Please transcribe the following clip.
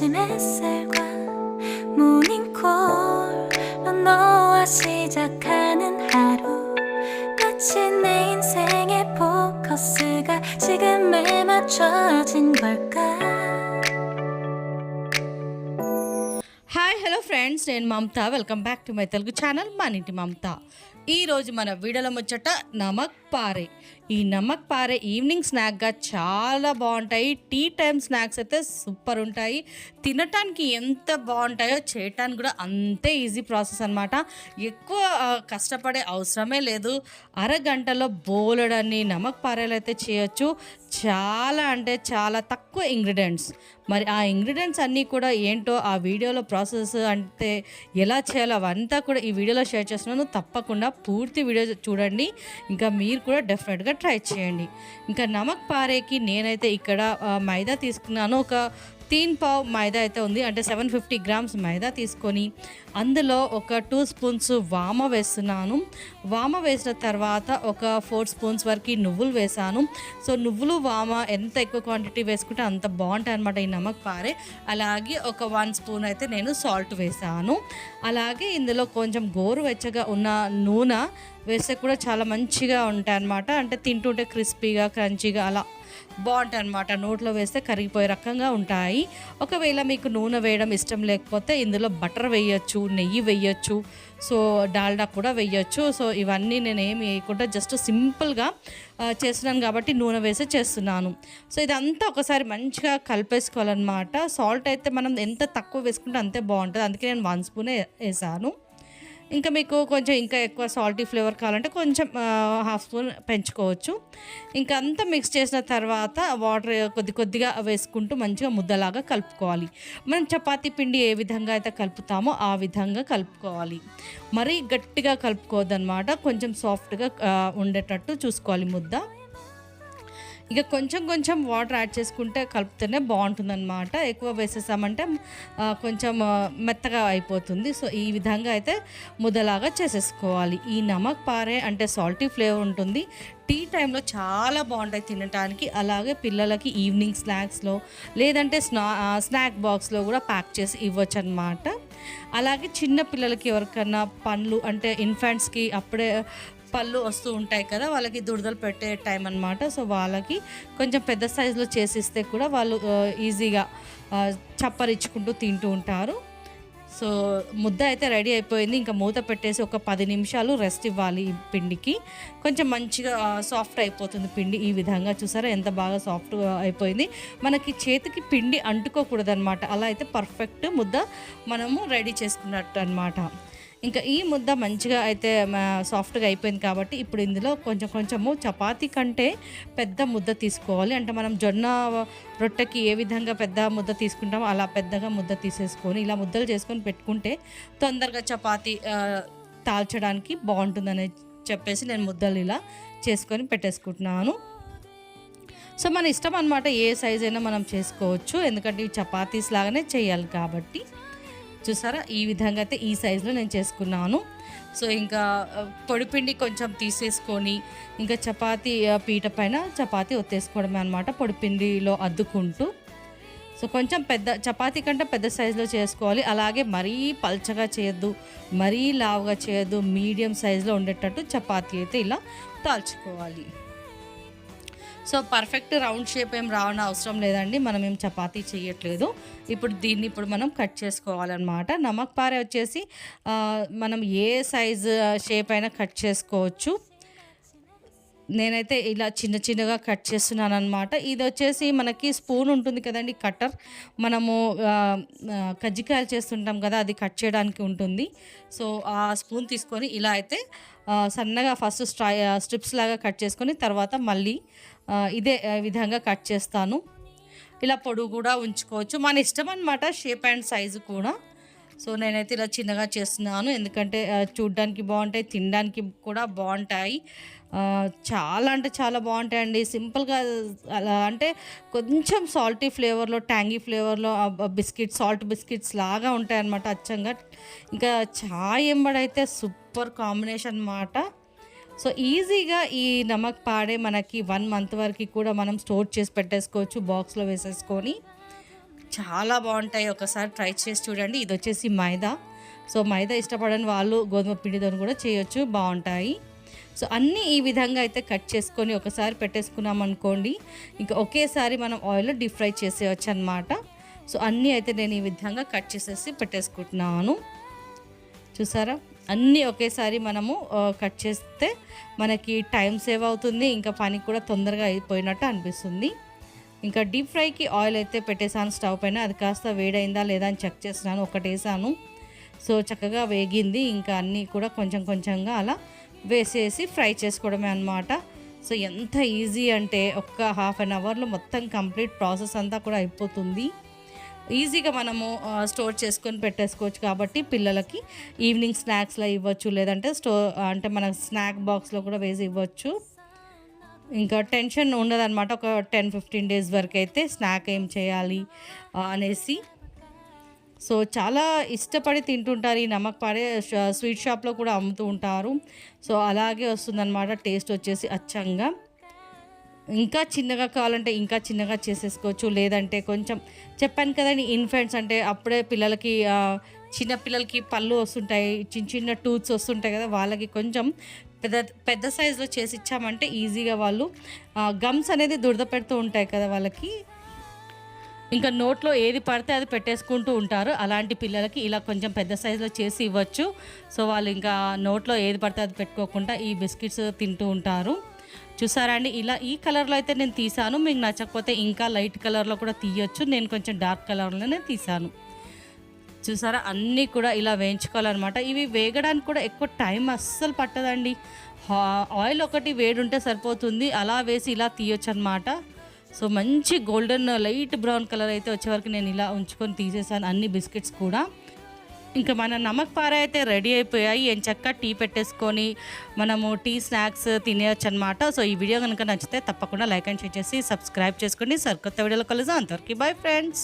아침 햇살과 모닝콜로 너와 시작하는 하루 마치 내 인생의 포커스가 지금에 맞춰진 걸까 hi hello friends నేను Mamata welcome back to my Telugu channel మన ఇంటి మమత ఈరోజు మన వీడియోలో ముచ్చట నమక్ పారే ఈ నమక్ పారే ఈవినింగ్ స్నాక్గా చాలా బాగుంటాయి. టీ టైం స్నాక్స్ అయితే సూపర్ ఉంటాయి. తినటానికి ఎంత బాగుంటాయో చేయటానికి కూడా అంతే ఈజీ ప్రాసెస్ అనమాట ఎక్కువ కష్టపడే అవసరమే లేదు. అరగంటలో బోలెడన్ని నమక్ పారేలు అయితే చేయొచ్చు. చాలా అంటే చాలా తక్కువ ఇంగ్రీడియంట్స్. మరి ఆ ఇంగ్రీడియంట్స్ అన్నీ కూడా ఏంటో ఆ వీడియోలో ప్రాసెస్ అంటే ఎలా చేయాలో అవంతా కూడా ఈ వీడియోలో షేర్ చేస్తున్నాను. తప్పకుండా పూర్తి వీడియో చూడండి. ఇంకా మీరు కూడా డెఫినెట్గా ట్రై చేయండి. ఇంకా నమక్ పారేకి నేనైతే ఇక్కడ మైదా తీసుకున్నాను. ఒక తీన్ పావ్ మైదా అయితే ఉంది. అంటే సెవెన్ ఫిఫ్టీ గ్రామ్స్ మైదా తీసుకొని అందులో ఒక టూ స్పూన్స్ వామ వేస్తున్నాను. వామ వేసిన తర్వాత ఒక ఫోర్ స్పూన్స్ వరకు నువ్వులు వేసాను సో నువ్వులు వామ ఎంత ఎక్కువ క్వాంటిటీ వేసుకుంటే అంత బాగుంటాయి అనమాట ఈ నమక్ పారే అలాగే ఒక వన్ స్పూన్ అయితే నేను సాల్ట్ వేసాను అలాగే ఇందులో కొంచెం గోరువెచ్చగా ఉన్న నూనె వేస్తే కూడా చాలా మంచిగా ఉంటాయి అనమాట అంటే తింటుంటే క్రిస్పీగా క్రంచీగా అలా బాగుంటాయి అనమాట నోట్లో వేస్తే కరిగిపోయే రకంగా ఉంటాయి. ఒకవేళ మీకు నూనె వేయడం ఇష్టం లేకపోతే ఇందులో బటర్ వేయొచ్చు నెయ్యి వేయచ్చు సో డాల్డా కూడా వేయచ్చు. సో ఇవన్నీ నేను ఏమి వేయకుండా జస్ట్ సింపుల్గా చేస్తున్నాను కాబట్టి నూనె వేసి చేస్తున్నాను. సో ఇదంతా ఒకసారి మంచిగా కలిపేసుకోవాలన్నమాట. సాల్ట్ అయితే మనం ఎంత తక్కువ వేసుకుంటే అంతే బాగుంటుంది. అందుకే నేను వన్ స్పూనే వేసాను. ఇంకా మీకు కొంచెం ఇంకా ఎక్కువ సాల్టీ ఫ్లేవర్ కావాలంటే కొంచెం హాఫ్ స్పూన్ పెంచుకోవచ్చు. ఇంకా అంతా మిక్స్ చేసిన తర్వాత వాటర్ కొద్ది కొద్దిగా వేసుకుంటూ మంచిగా ముద్దలాగా కలుపుకోవాలి. మనం చపాతీ పిండి ఏ విధంగా అయితే కలుపుతామో ఆ విధంగా కలుపుకోవాలి. మరీ గట్టిగా కలుపుకోవద్దనమాట కొంచెం సాఫ్ట్గా ఉండేటట్టు చూసుకోవాలి ముద్ద. ఇక కొంచెం కొంచెం వాటర్ యాడ్ చేసుకుంటే కలుపుతేనే బాగుంటుందన్నమాట. ఎక్కువ వేసేసామంటే కొంచెం మెత్తగా అయిపోతుంది. సో ఈ విధంగా అయితే ముద్దలాగా చేసేసుకోవాలి. ఈ నమక్ పారే అంటే సాల్టీ ఫ్లేవర్ ఉంటుంది. టీ టైంలో చాలా బాగుంటాయి తినడానికి అలాగే పిల్లలకి ఈవినింగ్ స్నాక్స్లో లేదంటే స్నా స్నాక్ బాక్స్లో కూడా ప్యాక్ చేసి ఇవ్వచ్చు అనమాట అలాగే చిన్న పిల్లలకి ఎవరికన్నా పండ్లు అంటే ఇన్ఫాంట్స్కి అప్పుడే పళ్ళు వస్తూ ఉంటాయి కదా వాళ్ళకి దురదలు పెట్టే టైం అన్నమాట. సో వాళ్ళకి కొంచెం పెద్ద సైజులో చేసిస్తే కూడా వాళ్ళు ఈజీగా చప్పరిచ్చుకుంటూ తింటూ ఉంటారు. సో ముద్ద అయితే రెడీ అయిపోయింది. ఇంకా మూత పెట్టేసి ఒక పది నిమిషాలు రెస్ట్ ఇవ్వాలి ఈ పిండికి. కొంచెం మంచిగా సాఫ్ట్ అయిపోతుంది పిండి ఈ విధంగా. చూసారా ఎంత బాగా సాఫ్ట్ అయిపోయింది. మనకి చేతికి పిండి అంటుకోకూడదు అనమాట అలా అయితే పర్ఫెక్ట్ ముద్ద మనము రెడీ చేసుకున్నట్టు అనమాట ఇంకా ఈ ముద్ద మంచిగా అయితే సాఫ్ట్గా అయిపోయింది కాబట్టి ఇప్పుడు ఇందులో కొంచెం కొంచెము చపాతీ కంటే పెద్ద ముద్ద తీసుకోవాలి. అంటే మనం జొన్న రొట్టెకి ఏ విధంగా పెద్ద ముద్ద తీసుకుంటామో అలా పెద్దగా ముద్ద తీసేసుకొని ఇలా ముద్దలు చేసుకొని పెట్టుకుంటే తొందరగా చపాతీ తాల్చడానికి బాగుంటుందని చెప్పేసి నేను ముద్దలు ఇలా చేసుకొని పెట్టేసుకుంటున్నాను. సో మన ఇష్టం అనమాట ఏ సైజ్ అయినా మనం చేసుకోవచ్చు. ఎందుకంటే ఇవి చపాతీస్ లాగానే చేయాలి కాబట్టి. చూసారా? ఈ విధంగా అయితే ఈ సైజులో నేను చేసుకున్నాను. సో ఇంకా పొడిపిండి కొంచెం తీసేసుకొని ఇంకా చపాతీ పీట పైన చపాతీ ఒత్తేసుకోవడమే అనమాట పొడిపిండిలో అద్దుకుంటూ. సో కొంచెం పెద్ద చపాతీ కంటే పెద్ద సైజులో చేసుకోవాలి. అలాగే మరీ పల్చగా చేయొద్దు మరీ లావుగా చేయొద్దు మీడియం సైజులో ఉండేటట్టు చపాతీ అయితే ఇలా తాల్చుకోవాలి. సో పర్ఫెక్ట్ రౌండ్ షేప్ ఏం రావడం అవసరం లేదండి. మనం ఏం చపాతీ చేయట్లేదు. ఇప్పుడు దీన్ని ఇప్పుడు మనం కట్ చేసుకోవాలన్నమాట. నమక్ పారే వచ్చేసి మనం ఏ సైజు షేప్ అయినా కట్ చేసుకోవచ్చు. నేనైతే ఇలా చిన్న చిన్నగా కట్ చేస్తున్నాను అనమాట ఇది వచ్చేసి మనకి స్పూన్ ఉంటుంది కదండి కట్టర్. మనము కజ్జికాయలు చేస్తుంటాం కదా అది కట్ చేయడానికి ఉంటుంది. సో ఆ స్పూన్ తీసుకొని ఇలా అయితే సన్నగా ఫస్ట్ స్ట్రై స్ట్రిప్స్ లాగా కట్ చేసుకొని తర్వాత మళ్ళీ ఇదే విధంగా కట్ చేస్తాను. ఇలా పొడుగు కూడా ఉంచుకోవచ్చు. మన ఇష్టం అనమాట షేప్ అండ్ సైజు కూడా. సో నేనైతే ఇలా చిన్నగా చేస్తున్నాను. ఎందుకంటే చూడ్డానికి బాగుంటాయి తినడానికి కూడా బాగుంటాయి. చాలా అంటే చాలా బాగుంటాయండి. సింపుల్గా అలా అంటే కొంచెం సాల్టీ ఫ్లేవర్లో ట్యాంగీ ఫ్లేవర్లో బిస్కెట్ సాల్ట్ బిస్కెట్స్ లాగా ఉంటాయన్నమాట అచ్చంగా. ఇంకా చాయ్ ఎంబడైతే సూపర్ కాంబినేషన్ అన్నమాట. సో ఈజీగా ఈ నమక్ పాడే మనకి వన్ మంత్ వరకు కూడా మనం స్టోర్ చేసి పెట్టేసుకోవచ్చు బాక్స్లో వేసేసుకొని. చాలా బాగుంటాయి. ఒకసారి ట్రై చేసి చూడండి. ఇది వచ్చేసి మైదా. సో మైదా ఇష్టపడని వాళ్ళు గోధుమ పిండితో కూడా చేయొచ్చు. బాగుంటాయి. సో అన్నీ ఈ విధంగా అయితే కట్ చేసుకొని ఒకసారి పెట్టేసుకున్నాం అనుకోండి. ఇంకా ఒకేసారి మనం ఆయిల్లో డీప్ ఫ్రై చేసేయచ్చు అనమాట సో అన్నీ అయితే నేను ఈ విధంగా కట్ చేసేసి పెట్టేసుకుంటున్నాను. చూసారా? అన్నీ ఒకేసారి మనము కట్ చేస్తే మనకి టైం సేవ్ అవుతుంది. ఇంకా పని కూడా తొందరగా అయిపోయినట్టు అనిపిస్తుంది. ఇంకా డీప్ ఫ్రైకి ఆయిల్ అయితే పెట్టేశాను స్టవ్ పైన. అది కాస్త వేడైందా లేదా అని చెక్ చేసినాను ఒకటేసాను. సో చక్కగా వేగింది. ఇంకా అన్నీ కూడా కొంచెం కొంచెంగా అలా వేసేసి ఫ్రై చేసుకోవడమే అన్నమాట. సో ఎంత ఈజీ అంటే ఒక్క హాఫ్ అన్ అవర్లో మొత్తం కంప్లీట్ ప్రాసెస్ అంతా కూడా అయిపోతుంది. ఈజీగా మనము స్టోర్ చేసుకొని పెట్టేసుకోవచ్చు కాబట్టి పిల్లలకి ఈవినింగ్ స్నాక్స్లో ఇవ్వచ్చు. లేదంటే స్టో అంటే మన స్నాక్ బాక్స్లో కూడా వేసి ఇవ్వచ్చు. ఇంకా టెన్షన్ ఉండదన్నమాట. ఒక టెన్ ఫిఫ్టీన్ డేస్ వరకు అయితే స్నాక్ ఏం చేయాలి అనేసి. సో చాలా ఇష్టపడి తింటుంటారు. ఈ నమక్ పాడే స్వీట్ షాప్లో కూడా అమ్ముతూ ఉంటారు. సో అలాగే వస్తుందన్నమాట. టేస్ట్ వచ్చేసి అచ్చంగా. ఇంకా చిన్నగా కావాలంటే ఇంకా చిన్నగా చేసేసుకోవచ్చు. లేదంటే కొంచెం చెప్పాను కదండి ఇన్ఫెంట్స్ అంటే అప్పుడే పిల్లలకి చిన్నపిల్లలకి పళ్ళు వస్తుంటాయి చిన్న చిన్న టూత్స్ వస్తుంటాయి కదా వాళ్ళకి కొంచెం పెద్ద పెద్ద సైజులో చేసి ఇచ్చామంటే ఈజీగా వాళ్ళు గమ్స్ అనేది దురద పెడుతూ ఉంటాయి కదా వాళ్ళకి. ఇంకా నోట్లో ఏది పడితే అది పెట్టేసుకుంటూ ఉంటారు. అలాంటి పిల్లలకి ఇలా కొంచెం పెద్ద సైజులో చేసి ఇవ్వచ్చు. సో వాళ్ళు ఇంకా నోట్లో ఏది పడితే అది పెట్టుకోకుండా ఈ బిస్కెట్స్ తింటూ ఉంటారు. చూసారా అండి? ఇలా ఈ కలర్లో అయితే నేను తీసాను. మీకు నచ్చకపోతే ఇంకా లైట్ కలర్లో కూడా తీయొచ్చు. నేను కొంచెం డార్క్ కలర్లోనే తీసాను. చూసారా? అన్నీ కూడా ఇలా వేయించుకోవాలన్నమాట. ఇవి వేగడానికి కూడా ఎక్కువ టైం అస్సలు పట్టదండి. ఆయిల్ ఒకటి వేడి ఉంటే సరిపోతుంది. అలా వేసి ఇలా తీయొచ్చు అనమాట సో మంచి గోల్డెన్ లైట్ బ్రౌన్ కలర్ అయితే వచ్చే వరకు నేను ఇలా ఉంచుకొని తీసేసాను అన్ని బిస్కెట్స్ కూడా. ఇంకా మన నమక్ పార అయితే రెడీ అయిపోయాయి. ఏం చక్క టీ పెట్టేసుకొని మనము టీ స్నాక్స్ తినేయచ్చు అనమాట సో ఈ వీడియో కనుక నచ్చితే తప్పకుండా లైక్ అండ్ షేర్ చేసి సబ్స్క్రైబ్ చేసుకోండి. సరికొత్త వీడియోలో కలుద్దాం. అంతవరకు బాయ్ ఫ్రెండ్స్.